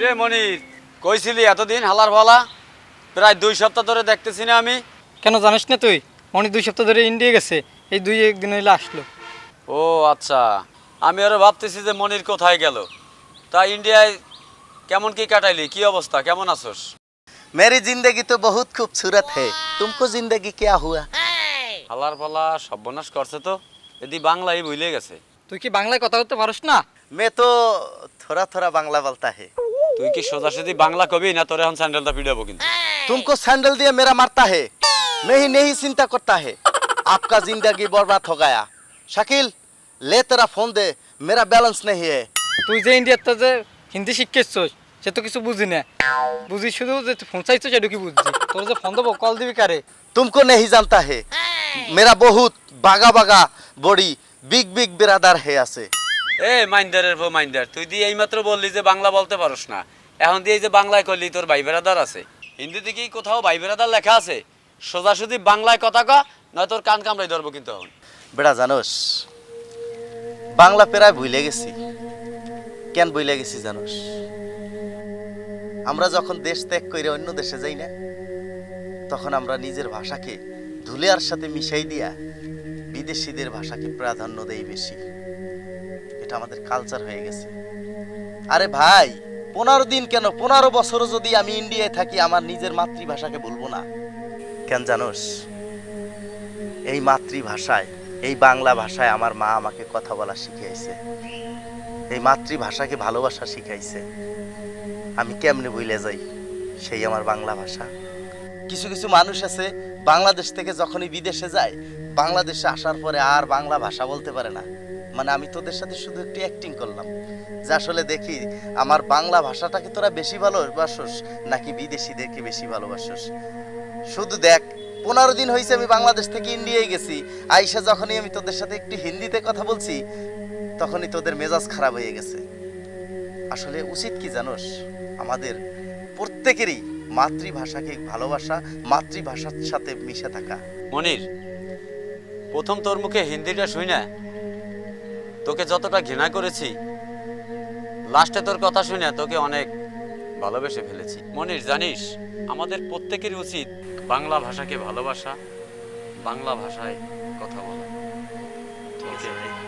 কিরে মনির কইছিলি এতদিন হালার ভালা? প্রায় দুই সপ্তাহ ধরে দেখতেছি না আমি। কেন জানিস না তুই? মনির দুই সপ্তাহ ধরে ইন্ডিয়া গেছে এই দুই একদিন হইলে আসলো। ও আচ্ছা। আমি আরও ভাবতেছি যে মনির কোথায় গেল। তা ইন্ডিয়ায় কেমন কি কাটাইলি? কি অবস্থা? কেমন আছোস? মেরি জিন্দেগি তো বহুত খুবসুরত হে। তুমকো জিন্দেগি কেয়া হুয়া? হালার পালা সর্বনাশ করছে তো। এদি বাংলাই ভুলে গেছে। তুই কি বাংলায় কথা বলতে পারিস না? মে তো থোড়া থোড়া বাংলা বলতা হে। তুই কি সোজাসুজি বাংলা কবি না তোর এখন স্যান্ডেলটা পিটাবো কিন্তু तुमको सैंडल दिया मेरा मारता है मैं ही नहीं चिंता करता है आपका जिंदगी बर्बाद हो गया शकील ले तेरा फोन दे मेरा बैलेंस नहीं है তুই যে ইন্ডিয়াতে যে হিন্দি শিখেছিস সে তো কিছু বুঝি না বুঝি শুধু যে তুই ফোন চাইছো সেটুকু বুঝছি তোর যে ফোন দেবো কল দিবি কারে तुमको नहीं जानता है मेरा बहुत बागा बागा बड़ी बिग बिग बिरादार है ऐसे এ, মাইন্দারের ভো মাইন্দার, তুই দিয়ে এইমাত্র বললি যে বাংলা বলতে পারস না। এখন দিয়ে যে বাংলায় করলি তোর ভাই বেড়াদার আছে। হিন্দিতে কি কোথাও ভাই বেড়াদার লেখা আছে? সোজাসুজি বাংলায় কথা ক, নয় তোর কান কামড়াই ধরবো কিন্তু এখন। বেড়া, জানোস, বাংলা প্রায় ভুলে গেছি। কেন ভুলে গেছি, জানোস? আমরা যখন দেশ ত্যাগ করে অন্য দেশে যাই না, তখন আমরা নিজের ভাষাকে ধুলিয়ার সাথে মিশাই দিয়া বিদেশিদের ভাষাকে প্রাধান্য দেই বেশি। এটা আমাদের কালচার হয়ে গেছে। আরে ভাই, পনেরো দিন কেন? পনেরো বছর যদি আমি ইন্ডিয়ায় থাকি, আমার নিজের মাতৃভাষাকে বলব না। কেন জানোস? এই মাতৃভাষায়, এই বাংলা ভাষায় আমার মা আমাকে কথা বলা শিখিয়েছে। এই মাতৃভাষাকে ভালোবাসা শিখাইছে। আমি কেমনে বইলে যাই সেই আমার বাংলা ভাষা? কিছু কিছু মানুষ আছে, বাংলাদেশ থেকে যখনই বিদেশে যায়, বাংলাদেশে আসার পরে আর বাংলা ভাষা বলতে পারে না। মানে আমি তোদের সাথে শুধু একটু অ্যাক্টিং করলাম। যে আসলে দেখি, আমার বাংলা ভাষাটাকে তোরা বেশি ভালোবাসোস, নাকি বিদেশিদেরকে বেশি ভালোবাসোস? শুধু দেখ, পনেরো দিন হয়েছে আমি বাংলাদেশ থেকে ইন্ডিয়ায় গেছি। আইসা যখনই আমি তোদের সাথে একটু হিন্দিতে কথা বলছি, তখনই তোদের মেজাজ খারাপ হয়ে গেছে। আসলে উচিত কি জানোস? আমাদের প্রত্যেকেরই মাতৃভাষাকে ভালোবাসা, মাতৃভাষার সাথে মিশে থাকা। মনির, প্রথম তোর মুখে হিন্দিটা শুই না। তোকে যতটা ঘৃণা করেছি লাস্টে তোর কথা শুনে তোকে অনেক ভালোবেসে ফেলেছি। মনির জানিস আমাদের প্রত্যেকের উচিত বাংলা ভাষাকে ভালোবাসা বাংলা ভাষায় কথা বলা। ঠিক আছে।